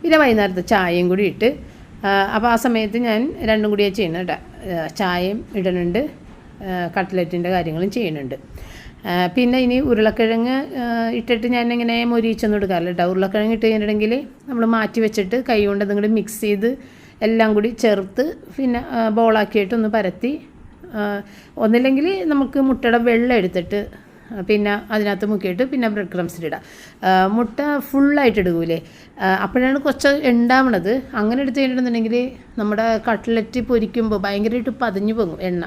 പിന്നെ വൈകുന്നേരത്തെ ചായയും കൂടി ഇട്ട് അപ്പോൾ ആ സമയത്ത് ഞാൻ രണ്ടും കൂടിയാണ് ചെയ്യുന്നത് ചായയും ഇടുന്നുണ്ട് കട്ട്ലറ്റിന്റെ കാര്യങ്ങളും ചെയ്യുന്നുണ്ട്. പിന്നെ ഇനി ഉരുളക്കിഴങ്ങ് ഇട്ടിട്ട് ഞാൻ ഇങ്ങനെ മൊരിയിച്ചൊന്നും എടുക്കാറില്ല കേട്ടോ ഉരുളക്കിഴങ്ങ് ഇട്ട് കഴിഞ്ഞിട്ടുണ്ടെങ്കിൽ നമ്മൾ മാറ്റി വെച്ചിട്ട് കൈ കൊണ്ട് അതും മിക്സ് ചെയ്ത് എല്ലാം കൂടി ചേർത്ത് പിന്നെ ബോളാക്കിയിട്ടൊന്ന് പരത്തി. ഒന്നില്ലെങ്കിൽ നമുക്ക് മുട്ടയുടെ വെള്ളം എടുത്തിട്ട് പിന്നെ അതിനകത്ത് മുക്കിയിട്ട് പിന്നെ ബ്രെഡ് ക്രംസിലിടാം മുട്ട ഫുള്ളായിട്ട് ഇടുകൂലേ അപ്പോഴാണ് കുറച്ച് ഉണ്ടാവണത് അങ്ങനെ എടുത്ത് കഴിഞ്ഞിട്ടുണ്ടെന്നുണ്ടെങ്കിൽ നമ്മുടെ കട്ട്ലറ്റ് പൊരിക്കുമ്പോൾ ഭയങ്കരമായിട്ട് പതിഞ്ഞു പൊങ്ങും എണ്ണ.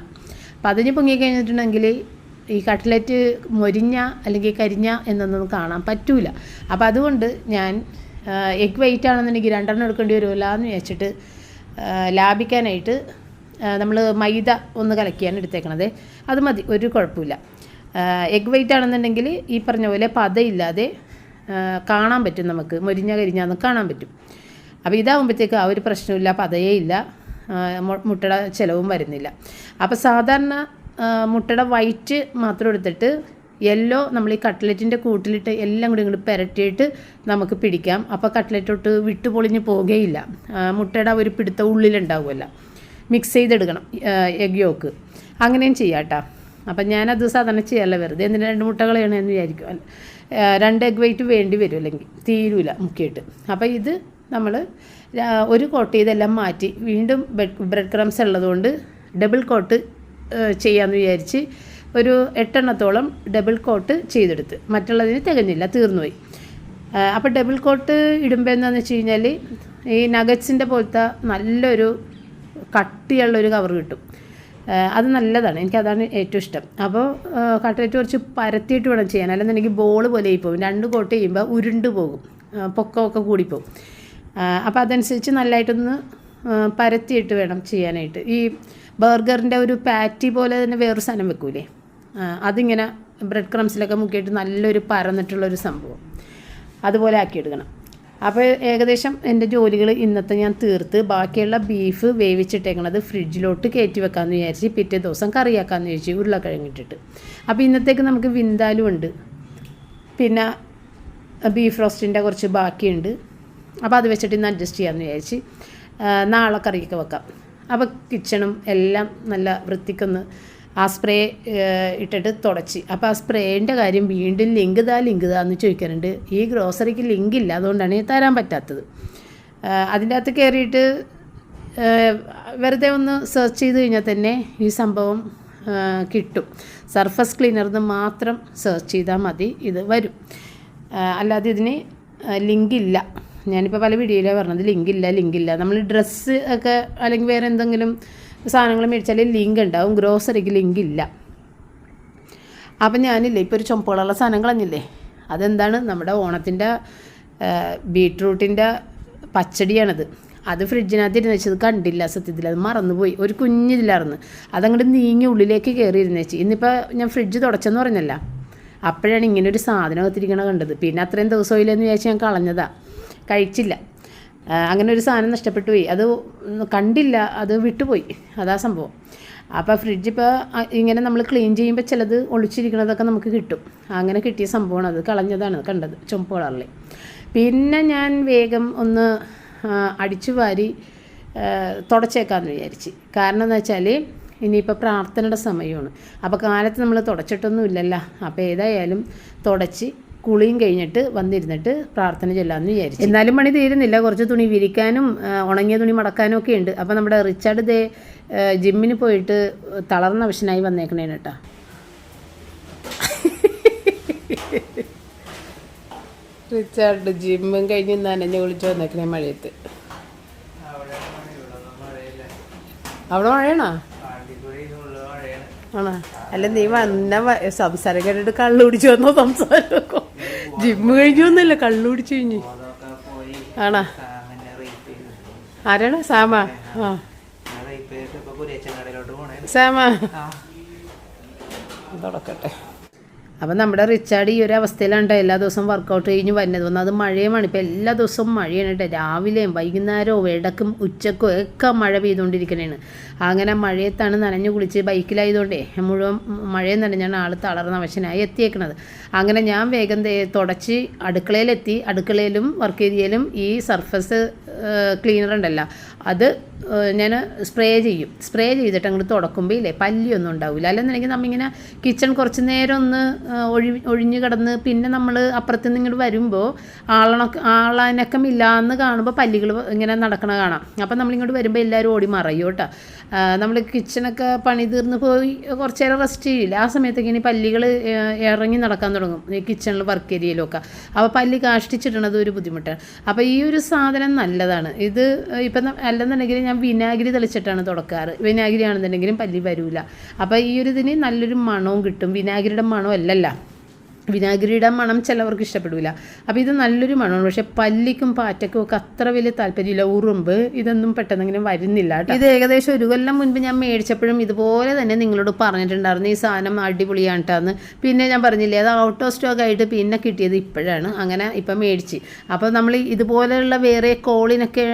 പതിഞ്ഞ് പൊങ്ങി കഴിഞ്ഞിട്ടുണ്ടെങ്കിൽ ഈ കട്ട്ലറ്റ് മൊരിഞ്ഞ അല്ലെങ്കിൽ കരിഞ്ഞ എന്നൊന്നും കാണാൻ പറ്റൂല. അപ്പോൾ അതുകൊണ്ട് ഞാൻ എഗ് വെയിറ്റ് ആണെന്നുണ്ടെങ്കിൽ രണ്ടെണ്ണം എടുക്കേണ്ടി വരുമല്ലോ എന്ന് വിചാരിച്ചിട്ട് ആ, ലാഭിക്കാനായിട്ട് നമ്മൾ മൈദ ഒന്ന് കലക്കിയാണ് എടുത്തേക്കണത്. അത് മതി ഒരു കുഴപ്പമില്ല. എഗ് വൈറ്റ് ആണെന്നുണ്ടെങ്കിൽ ഈ പറഞ്ഞ പോലെ പതയില്ലാതെ കാണാൻ പറ്റും നമുക്ക്. മൊരിഞ്ഞ കരിഞ്ഞാന്ന് കാണാൻ പറ്റും. അപ്പോൾ ഇതാകുമ്പോഴത്തേക്ക് ആ ഒരു പ്രശ്നമില്ല പതയേ ഇല്ല മുട്ടയുടെ ചിലവും വരുന്നില്ല. അപ്പോൾ സാധാരണ മുട്ടയുടെ വൈറ്റ് മാത്രം എടുത്തിട്ട് യെല്ലോ നമ്മൾ ഈ കട്ട്ലറ്റിന്റെ കൂട്ടിലിട്ട് എല്ലാം കൂടി ഇങ്ങോട്ട് പുരട്ടിയിട്ട് നമുക്ക് പിടിക്കാം. അപ്പോൾ കട്ട്ലറ്റോട്ട് വിട്ടു പൊളിഞ്ഞ് പോകുകയില്ല മുട്ടയുടെ ഒരു പിടുത്ത ഉള്ളിലുണ്ടാവുമല്ലോ. മിക്സ് ചെയ്തെടുക്കണം എഗ് യോക്ക് അങ്ങനെയും ചെയ്യാം കേട്ടോ അപ്പം ഞാനത് സാധാരണ ചെയ്യാറില്ല വെറുതെ. എന്തിനാ രണ്ട് മുട്ട കളയണമെന്ന് വിചാരിക്കും. രണ്ട് എഗ് വൈറ്റ് വേണ്ടി വരും അല്ലെങ്കിൽ തീരൂല മുക്കിയിട്ട്. അപ്പോൾ ഇത് നമ്മൾ ഒരു കോട്ട് ചെയ്തെല്ലാം മാറ്റി വീണ്ടും ബ്രെഡ് ക്രംസ് ഉള്ളതുകൊണ്ട് ഡബിൾ കോട്ട് ചെയ്യാമെന്ന് വിചാരിച്ച് ഒരു എട്ടെണ്ണത്തോളം ഡബിൾ കോട്ട് ചെയ്തെടുത്ത്. മറ്റുള്ളതിന് തികഞ്ഞില്ല തീർന്നുപോയി. അപ്പോൾ ഡബിൾ കോട്ട് ഇടുമ്പോൾ എന്താണെന്ന് വെച്ച് കഴിഞ്ഞാൽ ഈ നഗറ്റ്സിന്റെ പോലത്തെ നല്ലൊരു കട്ടിയുള്ളൊരു കവർ കിട്ടും. അത് നല്ലതാണ്. എനിക്കതാണ് ഏറ്റവും ഇഷ്ടം. അപ്പോൾ കട്ടലേറ്റ് കുറച്ച് പരത്തിയിട്ട് വേണം ചെയ്യാൻ. അല്ലെന്നുണ്ടെങ്കിൽ ബോൾ പോലെ പോകും. രണ്ട് കോട്ട് ചെയ്യുമ്പോൾ ഉരുണ്ട് പോകും. പൊക്കമൊക്കെ കൂടിപ്പോകും അപ്പോൾ അതനുസരിച്ച് നല്ലതായിട്ടൊന്ന് പരത്തിയിട്ട് വേണം ചെയ്യാനായിട്ട്. ഈ ബർഗറിന്റെ ഒരു പാറ്റി പോലെ തന്നെ വേറൊരു സാധനം വെക്കൂലേ? അതിങ്ങനെ ബ്രെഡ് ക്രംസിലൊക്കെ മുക്കിയിട്ട് നല്ലൊരു പരന്നിട്ടുള്ളൊരു സംഭവം. അതുപോലെ ആക്കി ആക്കിയെടുക്കണം. അപ്പോൾ ഏകദേശം എന്റെ ജോലികൾ ഇന്നത്തെ ഞാൻ തീർത്ത്. ബാക്കിയുള്ള ബീഫ് വേവിച്ചിട്ടേക്കണത് ഫ്രിഡ്ജിലോട്ട് കയറ്റി വെക്കാമെന്ന് വിചാരിച്ച് പിറ്റേ ദിവസം കറിയാക്കാമെന്ന് വിചാരിച്ചു ഉരുളക്കിഴങ്ങിട്ടിട്ട്. അപ്പോൾ ഇന്നത്തേക്ക് നമുക്ക് വിന്താലും ഉണ്ട്. പിന്നെ ബീഫ് റോസ്റ്റിന്റെ കുറച്ച് ബാക്കിയുണ്ട്. അപ്പോൾ അത് വെച്ചിട്ട് ഇന്ന് അഡ്ജസ്റ്റ് ചെയ്യാമെന്ന് വിചാരിച്ച് നാളെ കറിയൊക്കെ വെക്കാം. അപ്പോൾ കിച്ചണും എല്ലാം നല്ല വൃത്തിക്കൊന്ന് ആ സ്പ്രേ ഇട്ടിട്ട് തുടച്ച്. അപ്പോൾ ആ സ്പ്രേന്റെ കാര്യം വീണ്ടും ലിങ്ക് താ ലിങ്ക് താ എന്ന് ചോദിക്കാറുണ്ട്. ഈ ഗ്രോസറിക്ക് ലിങ്ക് ഇല്ല അതുകൊണ്ടാണ് തരാൻ പറ്റാത്തത്. അതിന്റെ അകത്ത് കയറിയിട്ട് വെറുതെ ഒന്ന് സെർച്ച് ചെയ്ത് കഴിഞ്ഞാൽ തന്നെ ഈ സംഭവം കിട്ടും. സർഫസ് ക്ലീനർന്ന് മാത്രം സെർച്ച് ചെയ്താൽ മതി ഇത് വരും. അല്ലാതെ ഇതിന് ലിങ്കില്ല ഞാനിപ്പോൾ പല വീഡിയോയിലാണ് പറഞ്ഞത് ലിങ്കില്ല ലിങ്കില്ല നമ്മൾ ഡ്രസ്സ് ഒക്കെ അല്ലെങ്കിൽ വേറെ എന്തെങ്കിലും സാധനങ്ങൾ മേടിച്ചാൽ ലിങ്ക് ഉണ്ടാവും. ഗ്രോസറിക്ക് ലിങ്ക് ഇല്ല. അപ്പം ഞാനില്ലേ ഇപ്പോൾ ഒരു ചുമപ്പുകളുള്ള സാധനം കളഞ്ഞില്ലേ അതെന്താണ്? നമ്മുടെ ഓണത്തിന്റെ ബീട്രൂട്ടിന്റെ പച്ചടിയാണത്. അത് ഫ്രിഡ്ജിനകത്ത് ഇരുന്ന് വെച്ചത് കണ്ടില്ല സത്യത്തിൽ അത് മറന്നുപോയി. ഒരു കുഞ്ഞിതിലായിരുന്നു. അതങ്ങോട്ട് നീങ്ങി ഉള്ളിലേക്ക് കയറി ഇരുന്ന് വെച്ച് ഇന്നിപ്പോൾ ഞാൻ ഫ്രിഡ്ജ് തുടച്ചെന്ന് പറഞ്ഞല്ല. അപ്പോഴാണ് ഇങ്ങനെ ഒരു സാധനം അകത്തിരിക്കണ കണ്ടത്. പിന്നെ അത്രയും ദിവസമില്ലെന്ന് വിചാരിച്ച് ഞാൻ കളഞ്ഞതാണ് കഴിച്ചില്ല. അങ്ങനെ ഒരു സാധനം നഷ്ടപ്പെട്ടു പോയി. അത് കണ്ടില്ല അത് വിട്ടുപോയി. അതാ സംഭവം. അപ്പോൾ ഫ്രിഡ്ജ് ഇപ്പോൾ ഇങ്ങനെ നമ്മൾ ക്ലീൻ ചെയ്യുമ്പോൾ ചിലത് ഒളിച്ചിരിക്കുന്നതൊക്കെ നമുക്ക് കിട്ടും. അങ്ങനെ കിട്ടിയ സംഭവമാണ് അത്. കളഞ്ഞതാണ് കണ്ടത് ചുമപ്പ് കളറിൽ പിന്നെ ഞാൻ വേഗം ഒന്ന് അടിച്ചു വാരി തുടച്ചേക്കാമെന്ന് വിചാരിച്ച്. കാരണം എന്ന് വെച്ചാൽ ഇനിയിപ്പോൾ പ്രാർത്ഥനയുടെ സമയമാണ്. അപ്പോൾ കാലത്ത് നമ്മൾ തുടച്ചിട്ടൊന്നും ഇല്ലല്ലോ. അപ്പോൾ ഏതായാലും തുടച്ച് കുളിയും കഴിഞ്ഞിട്ട് വന്നിരുന്നിട്ട് പ്രാർത്ഥന ചെല്ലാമെന്ന് വിചാരിച്ചു. എന്നാലും പണി തീരുന്നില്ല. കുറച്ച് തുണി വിരിക്കാനും ഉണങ്ങിയ തുണി മടക്കാനും ഒക്കെ ഉണ്ട്. അപ്പോൾ നമ്മുടെ റിച്ചാർഡ് ദേ ജിമ്മിന് പോയിട്ട് തളർന്ന വശനായി വന്നേക്കണേന് കേട്ടോ. റിച്ചാർഡ് ജിമ്മും കഴിഞ്ഞ് നനഞ്ഞ് കുളിച്ച് വന്നേക്കണേ മഴയത്ത്. അവിടെ മഴയാണോ? ആണോ? അല്ല നീ വന്ന സംസാരം കേട്ടിട്ട് കള്ളു കുടിച്ചു വന്നോ സംസാരം ജിമ്മ് കഴിഞ്ഞൊന്നുമില്ല കള്ളുപിടിച്ച് കഴിഞ്ഞു. ആണോ? ആരാണ്? സാമ? ആ. സാമ? ആ. തുടക്കട്ടെ അപ്പം നമ്മുടെ റിച്ചാർഡ് ഈ ഒരു അവസ്ഥയിലാണ് എല്ലാ ദിവസവും വർക്കൗട്ട് കഴിഞ്ഞ് വരുന്നത്. വന്നത് അത് മഴയുമാണ് ഇപ്പം എല്ലാ ദിവസവും മഴയാണ് കേട്ടോ. രാവിലെയും വൈകുന്നേരവും ഇടക്കും ഉച്ചക്കും ഒക്കെ മഴ പെയ്തുകൊണ്ടിരിക്കണേണ്. അങ്ങനെ മഴയത്താണ് നനഞ്ഞു കുളിച്ച് ബൈക്കിലായതുകൊണ്ടേ മുഴുവൻ മഴയും നനഞ്ഞാണ് ആൾ തളർന്ന വശനായി എത്തിയേക്കണത്. അങ്ങനെ ഞാൻ വേഗം തുടച്ച് അടുക്കളയിലെത്തി. അടുക്കളയിലും വർക്ക് ഏരിയയിലും ഈ സർഫസ് ക്ലീനർ ഉണ്ടല്ലോ. അത് ഞാൻ സ്പ്രേ ചെയ്യും. സ്പ്രേ ചെയ്തിട്ട് അങ്ങോട്ട് തുടക്കുമ്പോൾ ഇല്ലേ പല്ലിയൊന്നും ഉണ്ടാവില്ല അല്ലെന്നുണ്ടെങ്കിൽ നമ്മിങ്ങനെ കിച്ചൺ കുറച്ച് നേരം ഒന്ന് ഒഴി ഒഴിഞ്ഞ് കിടന്ന് പിന്നെ നമ്മൾ അപ്പുറത്ത് നിന്ന് ഇങ്ങോട്ട് വരുമ്പോൾ ആളണക്ക ഇല്ലാന്ന് കാണുമ്പോൾ പല്ലികൾ ഇങ്ങനെ നടക്കണ കാണാം. അപ്പം നമ്മളിങ്ങോട്ട് വരുമ്പോൾ എല്ലാവരും ഓടി മറയും കേട്ടോ. നമ്മൾ കിച്ചണൊക്കെ പണി തീർന്ന് പോയി കുറച്ച് നേരം റെസ്റ്റ് ചെയ്യില്ല? ആ സമയത്തൊക്കെ ഇനി പല്ലികൾ ഇറങ്ങി നടക്കാൻ തുടങ്ങും. ഈ കിച്ചണിൽ വർക്ക് ഏരിയയിലൊക്കെ. അപ്പോൾ പല്ലി കാഷ്ടിച്ചിടണത് ഒരു ബുദ്ധിമുട്ടാണ്. അപ്പോൾ ഈ ഒരു സാധനം നല്ലതാണ്. ഇത് ഇപ്പം അല്ലെന്നുണ്ടെങ്കിൽ ഞാൻ വിനാഗിരി തെളിച്ചിട്ടാണ് തുടക്കാറ്. വിനാഗിരി ആണെന്നുണ്ടെങ്കിലും പല്ലി വരൂല. അപ്പോൾ ഈ ഒരു ഇതിന് നല്ലൊരു മണവും കിട്ടും. വിനാഗിരിയുടെ മണം അല്ലല്ല. വിനാഗിരിയുടെ മണം ചിലവർക്ക് ഇഷ്ടപ്പെടില്ല അപ്പോൾ ഇത് നല്ലൊരു മണമാണ്. പക്ഷേ പല്ലിക്കും പാറ്റക്കും ഒക്കെ അത്ര വലിയ താല്പര്യമില്ല. ഉറുമ്പ് ഇതൊന്നും പെട്ടെന്ന് അങ്ങനെ വരുന്നില്ല ഇത് ഏകദേശം ഒരു കൊല്ലം മുൻപ് ഞാൻ മേടിച്ചപ്പോഴും ഇതുപോലെ തന്നെ നിങ്ങളോട് പറഞ്ഞിട്ടുണ്ടായിരുന്നു. ഈ സാധനം അടിപൊളിയാണ് കേട്ടോ പിന്നെ ഞാൻ പറഞ്ഞില്ലേ അത് ഔട്ട് ഓഫ് സ്റ്റോക്ക് ആയിട്ട് പിന്നെ കിട്ടിയത് ഇപ്പോഴാണ്. അങ്ങനെ ഇപ്പം മേടിച്ച്. അപ്പോൾ നമ്മൾ ഇതുപോലെയുള്ള വേറെ കോളിനൊക്കെ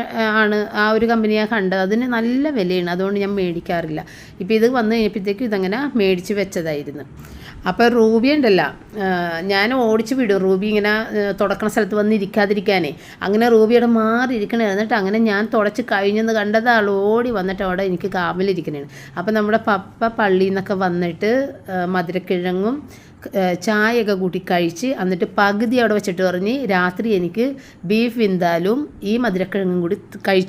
ആണ് ആ ഒരു കമ്പനിയാണ് കണ്ടത്. അതിന് നല്ല വിലയാണ്. അതുകൊണ്ട് ഞാൻ മേടിക്കാറില്ല. ഇപ്പോൾ ഇത് വന്നു കഴിഞ്ഞപ്പോഴത്തേക്കും ഇതങ്ങനെ മേടിച്ച് വെച്ചതായിരുന്നു. അപ്പോൾ റൂബി ഉണ്ടല്ല ഞാൻ ഓടിച്ച് വിടും. റൂബി ഇങ്ങനെ തുടക്കണ സ്ഥലത്ത് വന്ന് ഇരിക്കാതിരിക്കാനേ. അങ്ങനെ റൂബിയുടെ മാറി ഇരിക്കണേ എന്നിട്ട് അങ്ങനെ ഞാൻ തുടച്ച് കഴിഞ്ഞെന്ന് കണ്ടത് ആൾ ഓടി വന്നിട്ട് അവിടെ എനിക്ക് കാമിലിരിക്കണേ അപ്പോൾ നമ്മുടെ പപ്പ പള്ളിയിൽ നിന്നൊക്കെ വന്നിട്ട് മധുരക്കിഴങ്ങും ചായയൊക്കെ കൂട്ടി കഴിച്ച് എന്നിട്ട് പകുതി അവിടെ വെച്ചിട്ട് പറഞ്ഞ് രാത്രി എനിക്ക് ബീഫ് വിന്താലും ഈ മധുരക്കിഴങ്ങും കൂടി കഴി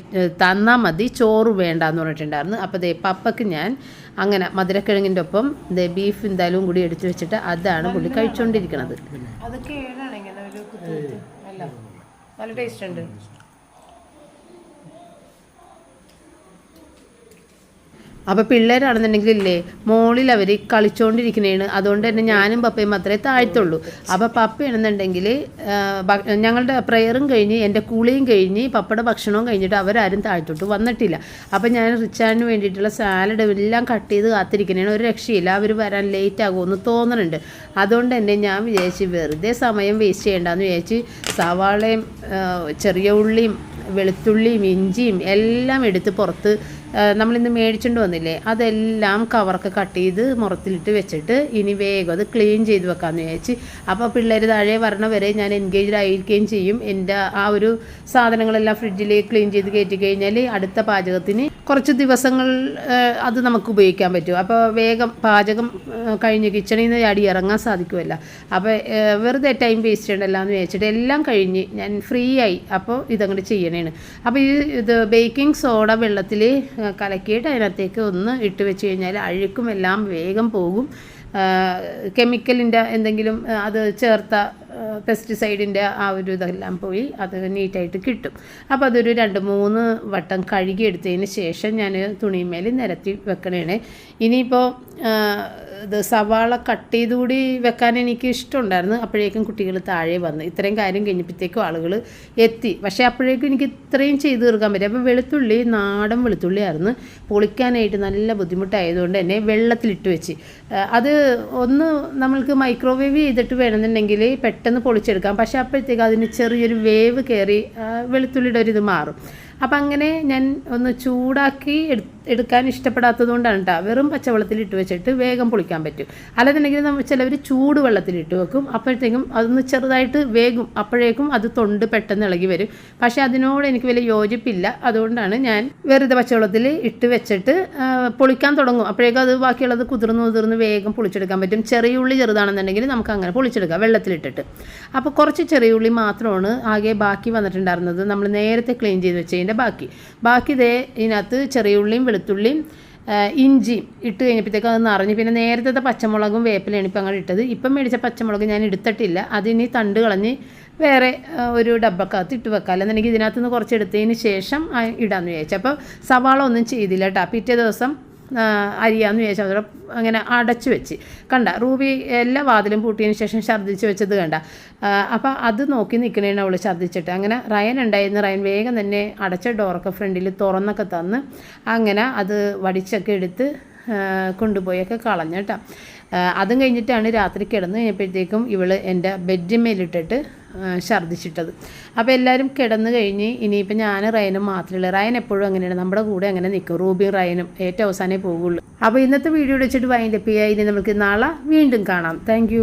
തന്നാൽ മതി ചോറ് വേണ്ടെന്ന് പറഞ്ഞിട്ടുണ്ടായിരുന്നു. അപ്പോൾ ദേ പപ്പയ്ക്ക് ഞാൻ അങ്ങനെ മധുരക്കിഴങ്ങിന്റെ ഒപ്പം ബീഫ് എന്തായാലും കൂടി എടുത്തു വെച്ചിട്ട് അതാണ് പുള്ളി കഴിച്ചുകൊണ്ടിരിക്കുന്നത് അതൊക്കെ നല്ല ടേസ്റ്റ് ഉണ്ട്. അപ്പോൾ പിള്ളേരാണെന്നുണ്ടെങ്കിൽ ഇല്ലേ മോളിൽ അവർ കളിച്ചുകൊണ്ടിരിക്കുന്നതാണ് അതുകൊണ്ട് തന്നെ ഞാനും പപ്പയും മാത്രമേ താഴ്ത്തുള്ളൂ. അപ്പോൾ പപ്പയാണെന്നുണ്ടെങ്കിൽ ഞങ്ങളുടെ പ്രെയറും കഴിഞ്ഞ് എന്റെ കുളിയും കഴിഞ്ഞ് പപ്പയുടെ ഭക്ഷണവും കഴിഞ്ഞിട്ട് അവരാരും താഴ്ത്തോട്ട് വന്നിട്ടില്ല. അപ്പോൾ ഞാൻ റിച്ചാർഡിന് വേണ്ടിയിട്ടുള്ള സാലഡ് എല്ലാം കട്ട് ചെയ്ത് കാത്തിരിക്കുന്നതാണ് ഒരു രക്ഷയില്ല അവർ വരാൻ ലേറ്റ് ആകുമെന്ന് തോന്നുന്നുണ്ട് അതുകൊണ്ട് തന്നെ ഞാൻ വിചാരിച്ച് വെറുതെ സമയം വേസ്റ്റ് ചെയ്യേണ്ടെന്ന് വിചാരിച്ച് സവാളയും ചെറിയ ഉള്ളിയും വെളുത്തുള്ളിയും ഇഞ്ചിയും എല്ലാം എടുത്ത് പുറത്ത് നമ്മളിന്ന് മേടിച്ചുകൊണ്ട് വന്നില്ലേ? അതെല്ലാം കവർക്ക് കട്ട് ചെയ്ത് മുറത്തിലിട്ട് വെച്ചിട്ട് ഇനി വേഗം അത് ക്ലീൻ ചെയ്ത് വെക്കാമെന്ന് വിചാരിച്ച്. അപ്പോൾ പിള്ളേർ താഴെ വരണ വരെ ഞാൻ എൻഗേജ്ഡ് ആയിരിക്കുകയും ചെയ്യും. എന്റെ ആ ഒരു സാധനങ്ങളെല്ലാം ഫ്രിഡ്ജിൽ ക്ലീൻ ചെയ്ത് കയറ്റി കഴിഞ്ഞാൽ അടുത്ത പാചകത്തിന് കുറച്ച് ദിവസങ്ങൾ അത് നമുക്ക് ഉപയോഗിക്കാൻ പറ്റും. അപ്പോൾ വേഗം പാചകം കഴിഞ്ഞ് കിച്ചണിൽ നിന്ന് ചാടി ഇറങ്ങാൻ സാധിക്കുമല്ല. അപ്പോൾ വെറുതെ ടൈം വേസ്റ്റ് ചെയ്യണ്ടല്ലോ എന്ന് വിചാരിച്ചിട്ട് എല്ലാം കഴിഞ്ഞ് ഞാൻ ഫ്രീ ആയി. അപ്പോൾ ഇതങ്ങോട്ട് ചെയ്യണേണ്. അപ്പോൾ ഈ ഇത് ബേക്കിംഗ് സോഡ വെള്ളത്തിൽ കലക്കിയിട്ട് അതിനകത്തേക്ക് ഒന്ന് ഇട്ട് വെച്ച് കഴിഞ്ഞാൽ അഴുക്കും എല്ലാം വേഗം പോകും. കെമിക്കലിന്റെ എന്തെങ്കിലും അത് ചേർത്ത പെസ്റ്റിസൈഡിന്റെ ആ ഒരു ഇതെല്ലാം പോയി അത് നീറ്റായിട്ട് കിട്ടും. അപ്പോൾ അതൊരു രണ്ട് മൂന്ന് വട്ടം കഴുകി എടുത്തതിന് ശേഷം ഞാൻ തുണിമേൽ നിരത്തി വെക്കണേണ്. ഇനിയിപ്പോൾ ഇത് സവാള കട്ട് ചെയ്തുകൂടി വെക്കാൻ എനിക്ക് ഇഷ്ടമുണ്ടായിരുന്നു. അപ്പോഴേക്കും കുട്ടികൾ താഴെ വന്ന് ഇത്രയും കാര്യം കഴിഞ്ഞപ്പോഴത്തേക്കും ആളുകൾ എത്തി. പക്ഷേ അപ്പോഴേക്കും എനിക്ക് ഇത്രയും ചെയ്ത് തീർക്കാൻ പറ്റും. അപ്പോൾ വെളുത്തുള്ളി നാടൻ വെളുത്തുള്ളിയായിരുന്നു. പൊളിക്കാനായിട്ട് നല്ല ബുദ്ധിമുട്ടായതുകൊണ്ട് തന്നെ വെള്ളത്തിലിട്ട് വെച്ച്. അത് ഒന്ന് നമ്മൾക്ക് മൈക്രോവേവ് ചെയ്തിട്ട് വേണമെന്നുണ്ടെങ്കിൽ പെട്ടെന്ന് പൊളിച്ചെടുക്കാം. പക്ഷേ അപ്പോഴത്തേക്ക് അതിന് ചെറിയൊരു വേവ് കയറി വെളുത്തുള്ളിയുടെ ഒരു ഇത് മാറും. അപ്പം അങ്ങനെ ഞാൻ ഒന്ന് ചൂടാക്കി എടു എടുക്കാൻ ഇഷ്ടപ്പെടാത്തത് കൊണ്ടാണ് കേട്ടോ വെറും പച്ചവെള്ളത്തിൽ ഇട്ട് വെച്ചിട്ട് വേഗം പൊളിക്കാൻ പറ്റും. അല്ലാന്നുണ്ടെങ്കിൽ നമ്മൾ ചിലവർ ചൂട് വെള്ളത്തിൽ ഇട്ട് വെക്കും. അപ്പോഴത്തേക്കും അതൊന്ന് ചെറുതായിട്ട് വേഗം അപ്പോഴേക്കും അത് തൊണ്ട് പെട്ടെന്ന് ഇളകി വരും. പക്ഷേ അതിനോട് എനിക്ക് വലിയ യോജിപ്പില്ല. അതുകൊണ്ടാണ് ഞാൻ വെറുതെ പച്ചവെള്ളത്തിൽ ഇട്ട് വെച്ചിട്ട് പൊളിക്കാൻ തുടങ്ങും. അപ്പോഴേക്കും അത് ബാക്കിയുള്ളത് കുതിർന്ന് കുതിർന്ന് വേഗം പൊളിച്ചെടുക്കാൻ പറ്റും. ചെറിയ ഉള്ളി ചെറുതാണെന്നുണ്ടെങ്കിൽ നമുക്ക് അങ്ങനെ പൊളിച്ചെടുക്കാം വെള്ളത്തിലിട്ടിട്ട്. അപ്പോൾ കുറച്ച് ചെറിയ ഉള്ളി മാത്രമാണ് ആകെ ബാക്കി വന്നിട്ടുണ്ടായിരുന്നത്. നമ്മൾ നേരത്തെ ക്ലീൻ ചെയ്ത് വെച്ചതിന്റെ ബാക്കി. ബാക്കി ഇതേ ഇതിനകത്ത് ചെറിയ ഉള്ളിയും വെളുത്തുള്ളിയും ഇഞ്ചി ഇട്ട് കഴിഞ്ഞപ്പോഴത്തേക്കും അത് നിറഞ്ഞു. പിന്നെ നേരത്തെ പച്ചമുളകും വേപ്പിലാണ് ഇപ്പം അങ്ങനെ ഇട്ടത്. ഇപ്പം മേടിച്ച പച്ചമുളക് ഞാൻ എടുത്തിട്ടില്ല. അതിനി തണ്ട് കളഞ്ഞ് വേറെ ഒരു ഡബ്ബക്കകത്ത് ഇട്ട് വെക്കാം. അല്ലെന്നുണ്ടെങ്കിൽ ഇതിനകത്ത് നിന്ന് കുറച്ച് എടുത്തതിന് ശേഷം ഇടാമെന്ന് വിചാരിച്ചു. അപ്പോൾ സവാള ഒന്നും ചെയ്തില്ല കേട്ടോ. പിറ്റേ ദിവസം അരിയാന്ന് ചോദിച്ചാൽ അവിടെ അങ്ങനെ അടച്ചു വെച്ച്. കണ്ട റൂബി എല്ലാ വാതിലും പൂട്ടിയതിന് ശേഷം ഛർദ്ദിച്ച് വെച്ചത് കണ്ട. അപ്പോൾ അത് നോക്കി നിൽക്കണേണ് അവൾ ഛർദ്ദിച്ചിട്ട്. അങ്ങനെ റയൻ ഉണ്ടായിരുന്നു. റയൻ വേഗം തന്നെ അടച്ച ഡോറൊക്കെ ഫ്രണ്ടിൽ തുറന്നൊക്കെ തന്ന് അങ്ങനെ അത് വടിച്ചൊക്കെ എടുത്ത് കൊണ്ടുപോയൊക്കെ കളഞ്ഞു കേട്ടോ. അതും കഴിഞ്ഞിട്ടാണ് രാത്രി കിടന്ന് കഴിഞ്ഞപ്പോഴത്തേക്കും ഇവൾ എന്റെ ബെഡിന്മേലിട്ടിട്ട് ഛർദ്ദിച്ചിട്ടത്. അപ്പോൾ എല്ലാവരും കിടന്നു കഴിഞ്ഞ് ഇനിയിപ്പോൾ ഞാൻ റയനും മാത്രമേ റയൻ എപ്പോഴും അങ്ങനെയാണ്. നമ്മുടെ കൂടെ അങ്ങനെ നിൽക്കും റൂബിയും റയനും ഏറ്റവും അവസാനമേ പോകുള്ളൂ അപ്പോൾ ഇന്നത്തെ വീഡിയോ വെച്ചിട്ട് വൈൻഡപ്പ് ചെയ്യുക ഇനി നമുക്ക് നാളെ വീണ്ടും കാണാം. താങ്ക്